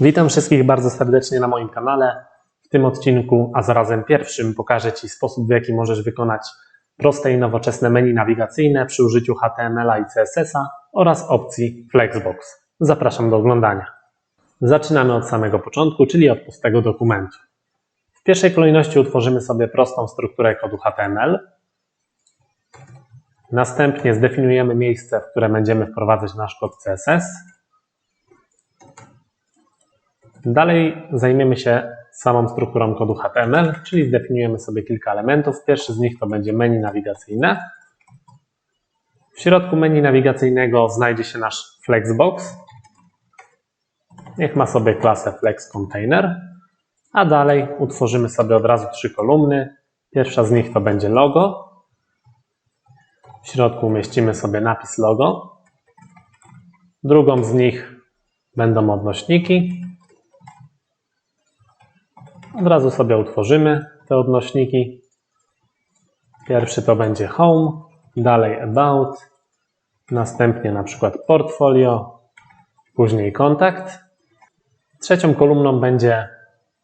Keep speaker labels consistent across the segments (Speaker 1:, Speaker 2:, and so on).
Speaker 1: Witam wszystkich bardzo serdecznie na moim kanale. W tym odcinku, a zarazem pierwszym, pokażę Ci sposób, w jaki możesz wykonać proste i nowoczesne menu nawigacyjne przy użyciu HTML-a i CSS-a oraz opcji Flexbox. Zapraszam do oglądania. Zaczynamy od samego początku, czyli od pustego dokumentu. W pierwszej kolejności utworzymy sobie prostą strukturę kodu HTML. Następnie zdefiniujemy miejsce, w które będziemy wprowadzać nasz kod CSS. Dalej zajmiemy się samą strukturą kodu HTML, czyli zdefiniujemy sobie kilka elementów. Pierwszy z nich to będzie menu nawigacyjne. W środku menu nawigacyjnego znajdzie się nasz Flexbox. Niech ma sobie klasę Flex Container. A dalej utworzymy sobie od razu trzy kolumny. Pierwsza z nich to będzie logo. W środku umieścimy sobie napis logo. Drugą z nich będą odnośniki. Od razu sobie utworzymy te odnośniki. Pierwszy to będzie Home, dalej About, następnie na przykład Portfolio, później Kontakt. Trzecią kolumną będzie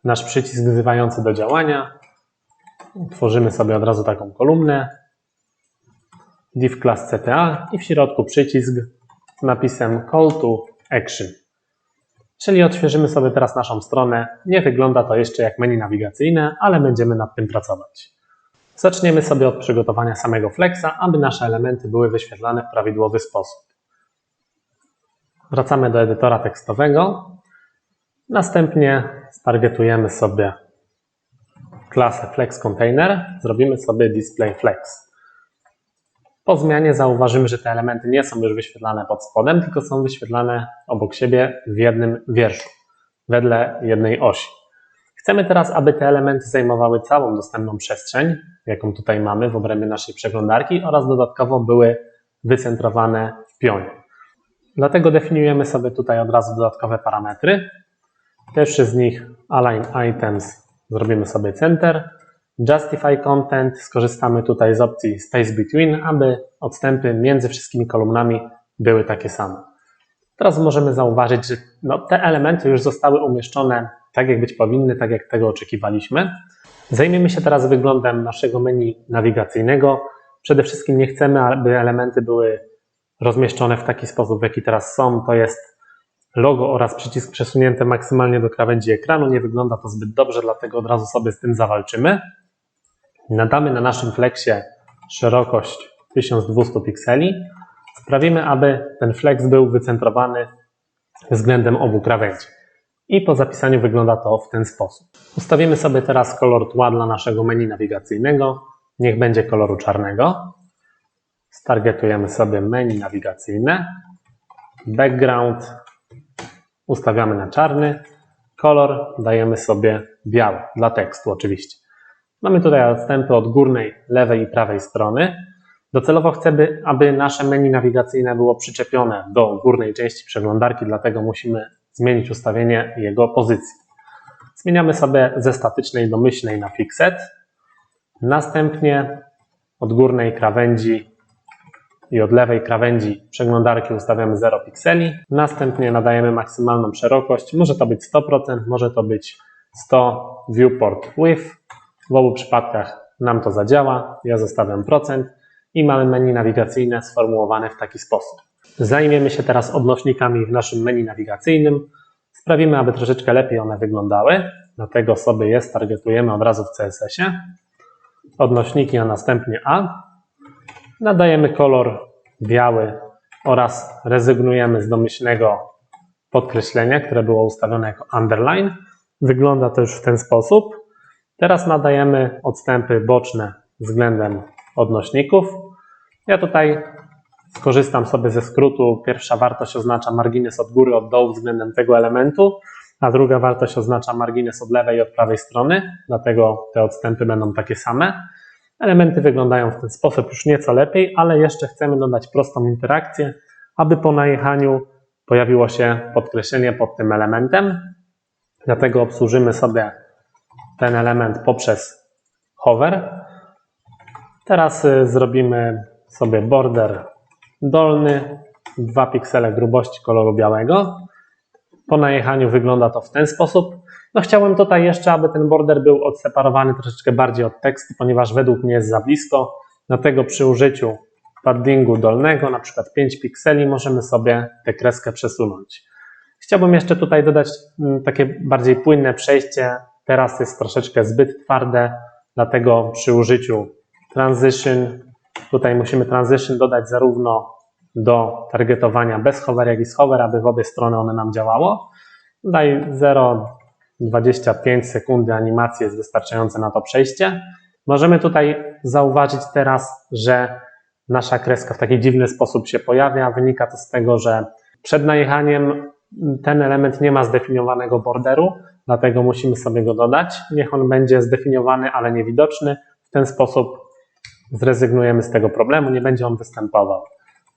Speaker 1: nasz przycisk wzywający do działania. Utworzymy sobie od razu taką kolumnę. div class CTA i w środku przycisk z napisem Call to Action. Czyli odświeżymy sobie teraz naszą stronę. Nie wygląda to jeszcze jak menu nawigacyjne, ale będziemy nad tym pracować. Zaczniemy sobie od przygotowania samego Flexa, aby nasze elementy były wyświetlane w prawidłowy sposób. Wracamy do edytora tekstowego. Następnie stargetujemy sobie klasę Flex Container. Zrobimy sobie display Flex. Po zmianie zauważymy, że te elementy nie są już wyświetlane pod spodem, tylko są wyświetlane obok siebie w jednym wierszu, wedle jednej osi. Chcemy teraz, aby te elementy zajmowały całą dostępną przestrzeń, jaką tutaj mamy w obrębie naszej przeglądarki oraz dodatkowo były wycentrowane w pionie. Dlatego definiujemy sobie tutaj od razu dodatkowe parametry. Pierwszy z nich Align Items zrobimy sobie Center, Justify Content skorzystamy tutaj z opcji Space Between, aby odstępy między wszystkimi kolumnami były takie same. Teraz możemy zauważyć, że no, te elementy już zostały umieszczone tak, jak być powinny, tak jak tego oczekiwaliśmy. Zajmiemy się teraz wyglądem naszego menu nawigacyjnego. Przede wszystkim nie chcemy, aby elementy były rozmieszczone w taki sposób, w jaki teraz są. To jest logo oraz przycisk przesunięte maksymalnie do krawędzi ekranu. Nie wygląda to zbyt dobrze, dlatego od razu sobie z tym zawalczymy. Nadamy na naszym flexie szerokość 1200 pikseli. Sprawimy, aby ten flex był wycentrowany względem obu krawędzi. I po zapisaniu wygląda to w ten sposób. Ustawimy sobie teraz kolor tła dla naszego menu nawigacyjnego. Niech będzie koloru czarnego. Stargetujemy sobie menu nawigacyjne. Background ustawiamy na czarny. Kolor dajemy sobie biały, dla tekstu oczywiście. Mamy tutaj odstępy od górnej, lewej i prawej strony. Docelowo chcemy, aby nasze menu nawigacyjne było przyczepione do górnej części przeglądarki, dlatego musimy zmienić ustawienie jego pozycji. Zmieniamy sobie ze statycznej do myślnej na fixed. Następnie od górnej krawędzi i od lewej krawędzi przeglądarki ustawiamy 0 pikseli. Następnie nadajemy maksymalną szerokość. Może to być 100%, może to być 100 viewport width. W obu przypadkach nam to zadziała. Ja zostawiam procent i mamy menu nawigacyjne sformułowane w taki sposób. Zajmiemy się teraz odnośnikami w naszym menu nawigacyjnym. Sprawimy, aby troszeczkę lepiej one wyglądały. Dlatego sobie je targetujemy od razu w CSS-ie. Odnośniki, a następnie A. Nadajemy kolor biały oraz rezygnujemy z domyślnego podkreślenia, które było ustawione jako underline. Wygląda to już w ten sposób. Teraz nadajemy odstępy boczne względem odnośników. Ja tutaj skorzystam sobie ze skrótu. Pierwsza wartość oznacza margines od góry, od dołu względem tego elementu, a druga wartość oznacza margines od lewej i od prawej strony, dlatego te odstępy będą takie same. Elementy wyglądają w ten sposób już nieco lepiej, ale jeszcze chcemy dodać prostą interakcję, aby po najechaniu pojawiło się podkreślenie pod tym elementem. Dlatego obsłużymy sobie ten element poprzez hover. Teraz y, zrobimy sobie border dolny, 2 piksele grubości koloru białego. Po najechaniu wygląda to w ten sposób. No chciałem tutaj jeszcze, aby ten border był odseparowany troszeczkę bardziej od tekstu, ponieważ według mnie jest za blisko. Dlatego przy użyciu paddingu dolnego, na przykład 5 pikseli, możemy sobie tę kreskę przesunąć. Chciałbym jeszcze tutaj dodać mm, takie bardziej płynne przejście. Teraz jest troszeczkę zbyt twarde, dlatego przy użyciu transition, tutaj musimy transition dodać zarówno do targetowania bez hover, jak i z hover, aby w obie strony one nam działało. Daj 0,25 sekundy animacji jest wystarczające na to przejście. Możemy tutaj zauważyć teraz, że nasza kreska w taki dziwny sposób się pojawia. Wynika to z tego, że przed najechaniem ten element nie ma zdefiniowanego borderu, dlatego musimy sobie go dodać. Niech on będzie zdefiniowany, ale niewidoczny. W ten sposób zrezygnujemy z tego problemu, nie będzie on występował.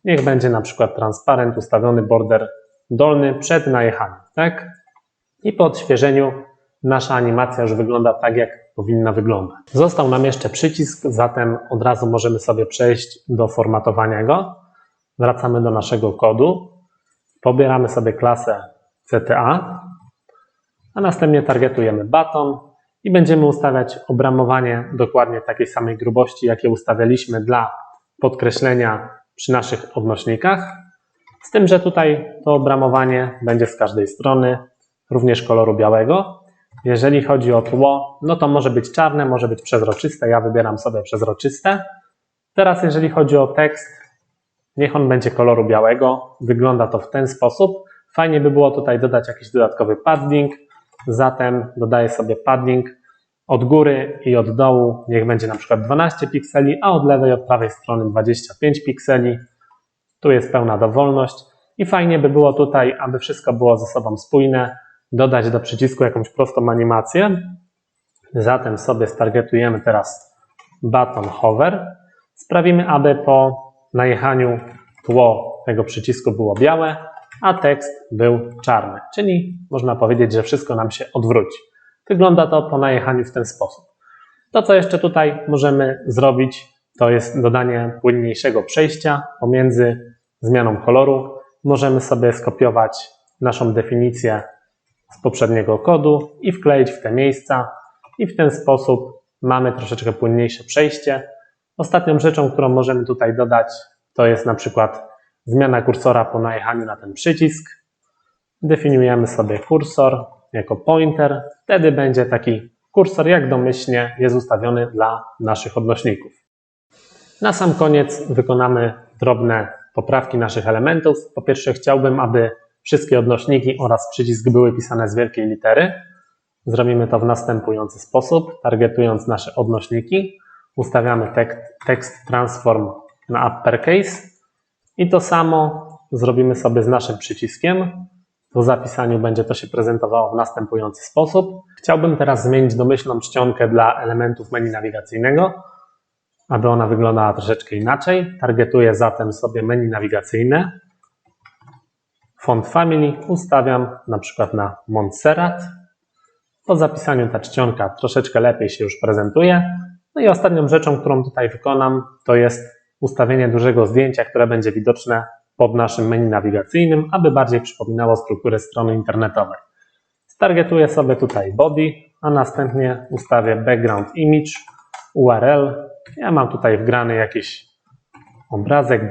Speaker 1: Niech będzie na przykład transparent, ustawiony border dolny przed najechaniem, tak? I po odświeżeniu nasza animacja już wygląda tak, jak powinna wyglądać. Został nam jeszcze przycisk, zatem od razu możemy sobie przejść do formatowania go. Wracamy do naszego kodu, pobieramy sobie klasę CTA, a następnie targetujemy baton i będziemy ustawiać obramowanie dokładnie takiej samej grubości, jakie ustawialiśmy dla podkreślenia przy naszych odnośnikach. Z tym, że tutaj to obramowanie będzie z każdej strony, również koloru białego. Jeżeli chodzi o tło, no to może być czarne, może być przezroczyste. Ja wybieram sobie przezroczyste. Teraz, jeżeli chodzi o tekst, niech on będzie koloru białego. Wygląda to w ten sposób. Fajnie by było tutaj dodać jakiś dodatkowy padding. Zatem dodaję sobie padding od góry i od dołu. Niech będzie na przykład 12 pikseli, a od lewej od prawej strony 25 pikseli. Tu jest pełna dowolność. I fajnie by było tutaj, aby wszystko było ze sobą spójne dodać do przycisku jakąś prostą animację. Zatem sobie stargetujemy teraz button hover. Sprawimy, aby po najechaniu tło tego przycisku było białe, a tekst był czarny. Czyli można powiedzieć, że wszystko nam się odwróci. Wygląda to po najechaniu w ten sposób. To, co jeszcze tutaj możemy zrobić, to jest dodanie płynniejszego przejścia pomiędzy zmianą koloru. Możemy sobie skopiować naszą definicję z poprzedniego kodu i wkleić w te miejsca i w ten sposób mamy troszeczkę płynniejsze przejście. Ostatnią rzeczą, którą możemy tutaj dodać, to jest na przykład zmiana kursora po najechaniu na ten przycisk. Definiujemy sobie kursor jako pointer. Wtedy będzie taki kursor, jak domyślnie jest ustawiony dla naszych odnośników. Na sam koniec wykonamy drobne poprawki naszych elementów. Po pierwsze chciałbym, aby Wszystkie odnośniki oraz przycisk były pisane z wielkiej litery. Zrobimy to w następujący sposób. Targetując nasze odnośniki, ustawiamy tekst, tekst transform na uppercase i to samo zrobimy sobie z naszym przyciskiem. Po zapisaniu będzie to się prezentowało w następujący sposób. Chciałbym teraz zmienić domyślną czcionkę dla elementów menu nawigacyjnego, aby ona wyglądała troszeczkę inaczej. Targetuję zatem sobie menu nawigacyjne Font Family ustawiam na przykład na Montserrat. Po zapisaniu ta czcionka troszeczkę lepiej się już prezentuje. No i ostatnią rzeczą, którą tutaj wykonam, to jest ustawienie dużego zdjęcia, które będzie widoczne pod naszym menu nawigacyjnym, aby bardziej przypominało strukturę strony internetowej. Stargetuję sobie tutaj body, a następnie ustawię background image, URL. Ja mam tutaj wgrany jakiś obrazek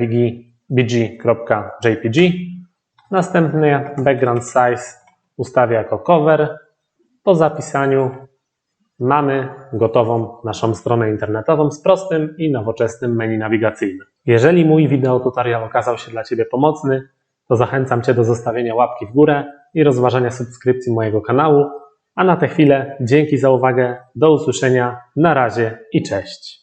Speaker 1: bg.jpg Następnie background size ustawię jako cover. Po zapisaniu mamy gotową naszą stronę internetową z prostym i nowoczesnym menu nawigacyjnym. Jeżeli mój wideo tutorial okazał się dla Ciebie pomocny, to zachęcam Cię do zostawienia łapki w górę i rozważania subskrypcji mojego kanału. A na tę chwilę dzięki za uwagę, do usłyszenia, na razie i cześć.